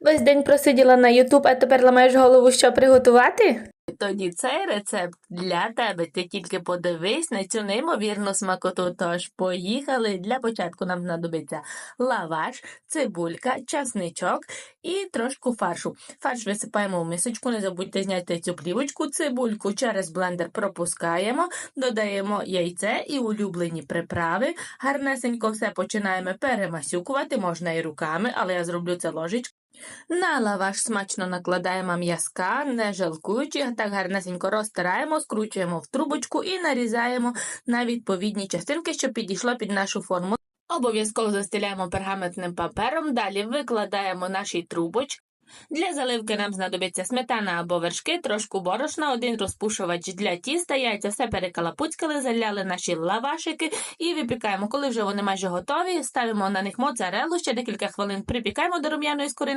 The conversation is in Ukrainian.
Весь день просиділа на Ютуб, а тепер ламаєш голову, що приготувати? Тоді цей рецепт для тебе. Ти тільки подивись на цю неймовірну смакоту. Тож поїхали. Для початку нам знадобиться лаваш, цибулька, часничок і трошку фаршу. Фарш висипаємо в мисочку. Не забудьте зняти цю плівочку. Цибульку через блендер пропускаємо, додаємо яйце і улюблені приправи. Гарнесенько все починаємо перемасюкувати, можна і руками, але я зроблю це ложечкою. На лаваш смачно накладаємо м'язка, не жалкуючи, так гарнесенько розтираємо, скручуємо в трубочку і нарізаємо на відповідні частинки, щоб підійшло під нашу форму. Обов'язково застеляємо пергаментним папером, далі викладаємо наші трубочки. Для заливки нам знадобиться сметана або вершки, трошку борошна, один розпушувач для тіста, яйця все перекалапуцькали, заляли наші лавашики і випікаємо. Коли вже вони майже готові, ставимо на них моцарелу, ще декілька хвилин припікаємо до рум'яної скоринки.